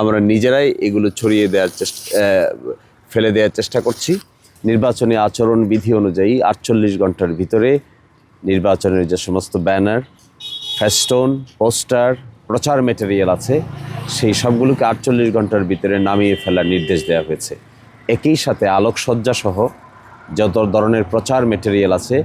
আমরা নিজেরাই এগুলো ছড়িয়ে দেওয়ার চেষ্টা ফেলে দেওয়ার চেষ্টা করছি। নির্বাচনী আচরণ বিধি অনুযায়ী আটচল্লিশ ঘণ্টার ভিতরে নির্বাচনের যে সমস্ত ব্যানার ফেস্টোন পোস্টার, প্রচার মেটেরিয়াল আছে, সেই সবগুলোকে আটচল্লিশ ঘণ্টার ভিতরে নামিয়ে ফেলার নির্দেশ দেওয়া হয়েছে। একই সাথে আলোকসজ্জাসহ যত ধরনের প্রচার মেটেরিয়াল আছে,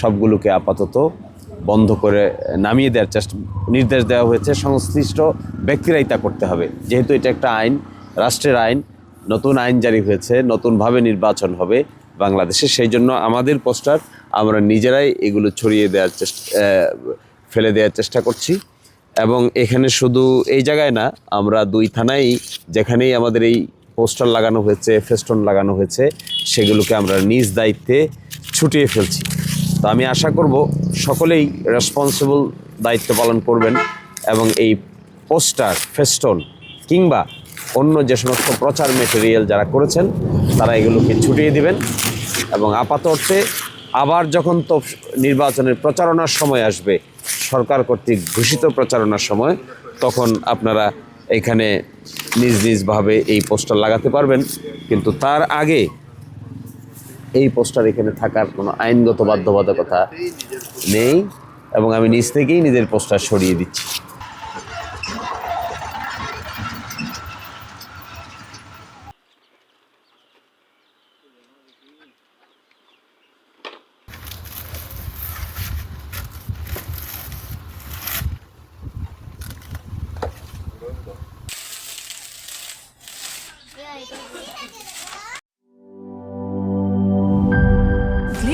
সবগুলোকে আপাতত বন্ধ করে নামিয়ে দেওয়ার চেষ্টা, নির্দেশ দেওয়া হয়েছে। সংশ্লিষ্ট ব্যক্তিরাই তা করতে হবে। যেহেতু এটা একটা আইন, রাষ্ট্রের আইন, নতুন আইন জারি হয়েছে, নতুনভাবে নির্বাচন হবে বাংলাদেশে। সেই জন্য আমাদের পোস্টার, আমরা নিজেরাই এগুলো ছড়িয়ে দেওয়ার চেষ্টা ফেলে দেওয়ার চেষ্টা করছি। এবং এখানে শুধু এই জায়গায় না, আমরা দুই থানায় যেখানেই আমাদের এই পোস্টার লাগানো হয়েছে, ফেস্টন লাগানো হয়েছে, সেগুলোকে আমরা নিজ দায়িত্বে ছুটিয়ে ফেলছি। তো আমি আশা করব সকলেই রেসপন্সিবল দায়িত্ব পালন করবেন এবং এই পোস্টার ফেস্টন কিংবা অন্য যে সমস্ত প্রচার মেটেরিয়াল যারা করেছেন, তারা এগুলোকে ছুটিয়ে দিবেন এবং আপাত অর্থে আবার যখন তো নির্বাচনের প্রচারণার সময় আসবে, সরকার কর্তৃক ঘোষিত প্রচারণার সময়, তখন আপনারা এখানে নিজ নিজভাবে এই পোস্টার লাগাতে পারবেন। কিন্তু তার আগে এই পোস্টার এখানে থাকার কোনো আইনগত বাধ্যবাধকতা নেই এবং আমি নিজ থেকেই নিজের পোস্টার সরিয়ে দিচ্ছি।